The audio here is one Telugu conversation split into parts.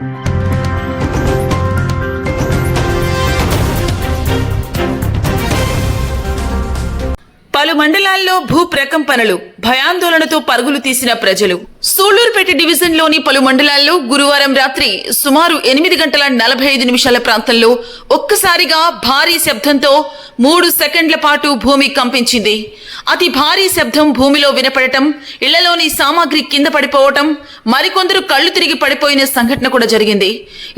thank you పలు మండలాల్లో భూ ప్రకంపనలు భయాందోళనతో పరుగులు తీసిన ప్రజలు. సూళ్ళూరుపేట డివిజన్లోని పలు మండలాల్లో గురువారం రాత్రి సుమారు ఎనిమిది గంటల నలభై ఐదు నిమిషాల ప్రాంతంలో ఒక్కసారిగా భారీ శబ్దంతో మూడు సెకండ్ల పాటు భూమి కంపించింది. అతి భారీ శబ్దం భూమిలో వినపడటం ఇళ్ళలోని సామాగ్రి కింద పడిపోవటం మరికొందరు కళ్ళు తిరిగి పడిపోయిన సంఘటన కూడా జరిగింది.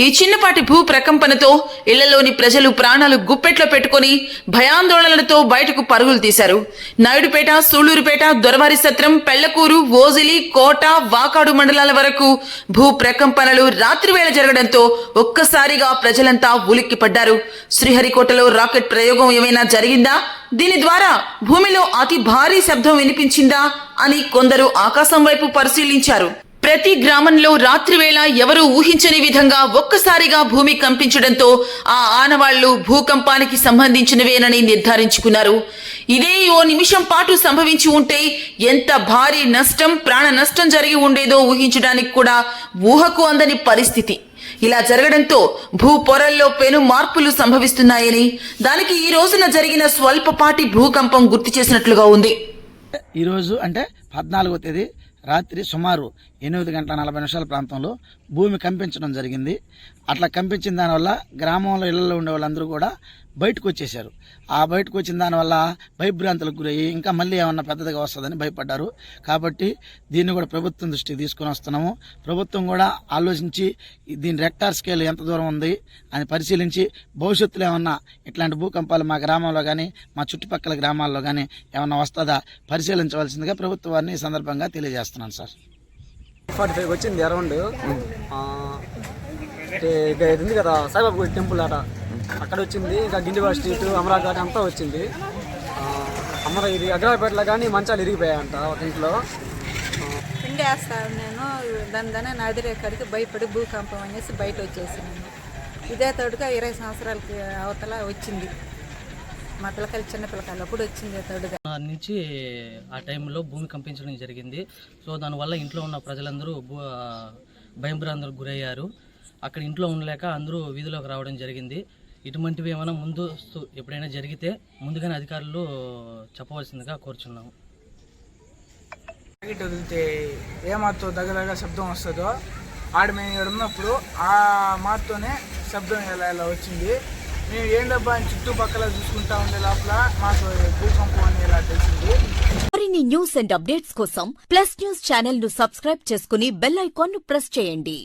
ఈ చిన్నపాటి భూ ప్రకంపనతో ఇళ్ళలోని ప్రజలు ప్రాణాలు గుప్పెట్లో పెట్టుకుని భయాందోళనలతో బయటకు పరుగులు తీశారు. నాయుడుపేట సూళ్ళూరుపేట దొరవారి సత్రం పెళ్ళకూరు ఓజిలి కోట వాకాడు మండలాల వరకు భూ ప్రకంపనలు రాత్రివేళ జరగడంతో ఒక్కసారిగా ప్రజలంతా ఉలిక్కిపడ్డారు. శ్రీహరికోటలో రాకెట్ ప్రయోగం ఏమైనా జరిగిందా? దీని ద్వారా భూమిలో అతి భారీ శబ్దం వినిపించిందా అని కొందరు ఆకాశం వైపు పరిశీలించారు. ప్రతి గ్రామంలో రాత్రివేళ ఎవరూ ఊహించని విధంగా ఒక్కసారిగా భూమి కంపించడంతో ఆ ఆనవాళ్ళు భూకంపానికి సంబంధించినవేనని నిర్ధారించుకున్నారు. ఇదే ఓ నిమిషం పాటు సంభవించి ఉంటే ఎంత భారీ నష్టం ప్రాణ నష్టం జరిగి ఉండేదో ఊహించడానికి కూడా ఊహకు అందని పరిస్థితి. ఇలా జరగడంతో భూ పొరల్లో పెను మార్పులు సంభవిస్తున్నాయని దానికి ఈ రోజున జరిగిన స్వల్పపాటి భూకంపం గుర్తు చేసినట్లుగా ఉంది. ఈరోజు అంటే పద్నాలుగో తేదీ రాత్రి సుమారు ఎనిమిది గంటల నలభై నిమిషాల ప్రాంతంలో భూమి కంపించడం జరిగింది. అట్లా కంపించిన దానివల్ల గ్రామంలో ఇళ్ళలో ఉండే వాళ్ళందరూ కూడా బయటకు వచ్చేసారు ఆ బయటకు వచ్చిన దానివల్ల భయభ్రాంతులకు గురయ్యి ఇంకా మళ్ళీ ఏమన్నా పెద్దదిగా వస్తుందని భయపడ్డారు. కాబట్టి దీన్ని కూడా ప్రభుత్వం దృష్టికి తీసుకొని వస్తున్నాము. ప్రభుత్వం కూడా ఆలోచించి దీని రెక్టార్ స్కేల్ ఎంత దూరం ఉంది అని పరిశీలించి భవిష్యత్తులో ఏమన్నా ఇట్లాంటి భూకంపాలు మా గ్రామంలో కానీ మా చుట్టుపక్కల గ్రామాల్లో కానీ ఏమన్నా వస్తుందా పరిశీలించవలసిందిగా ప్రభుత్వాన్ని ఈ సందర్భంగా తెలియజేస్తున్నాను సార్. ఫార్టీ ఫైవ్ వచ్చింది అరౌండ్. ఇక ఇది ఉంది కదా సాయిబాబు టెంపుల్ అట అక్కడ వచ్చింది ఇంకా గిండివాడ స్ట్రీట్ అమరావతి ఘాట్ అంతా వచ్చింది. అమర ఇది అగ్రాపేటలో కానీ మంచాలు ఇరిగిపోయాయంట ఒక ఇంట్లో. పిండి నేను దాని దాన్ని నదిరే భయపడి భూకంపం అనేసి బయట వచ్చేసినాను ఇదే తోడుగా ఇరవై సంవత్సరాలకి అవతల వచ్చింది. మా పిల్లకాయలు చిన్న పిల్లకాయలు అప్పుడు వచ్చింది తోడుగా నుంచి ఆ టైంలో భూమి కంపించడం జరిగింది. సో దానివల్ల ఇంట్లో ఉన్న ప్రజలందరూ భయభ్రాంతులకు గురయ్యారు. అక్కడ ఇంట్లో ఉండలేక అందరూ వీధిలోకి రావడం జరిగింది. ఇటువంటివి ఏమైనా ముందు ఎప్పుడైనా జరిగితే ముందుగానే అధికారులు చెప్పవలసిందిగా కోరుచున్నాము. ప్యాకెట్ వదిలితే ఏ మాతో దగ్గర దగ్గర శబ్దం వస్తుందో ఆడ మేము ఉన్నప్పుడు ఆ మాతోనే శబ్దం ఇలా ఇలా వచ్చింది మేము ఏందబ్బా అని చుట్టుపక్కల చూసుకుంటా ఉండే లోపల మాకు భూకంపం అని ఇలా తెలిసింది? మరిన్ని న్యూస్ అండ్ అప్డేట్స్ కోసం ప్లస్ న్యూస్ ఛానల్ను సబ్స్క్రైబ్ చేసుకుని బెల్ ఐకాన్ను ప్రెస్ చేయండి.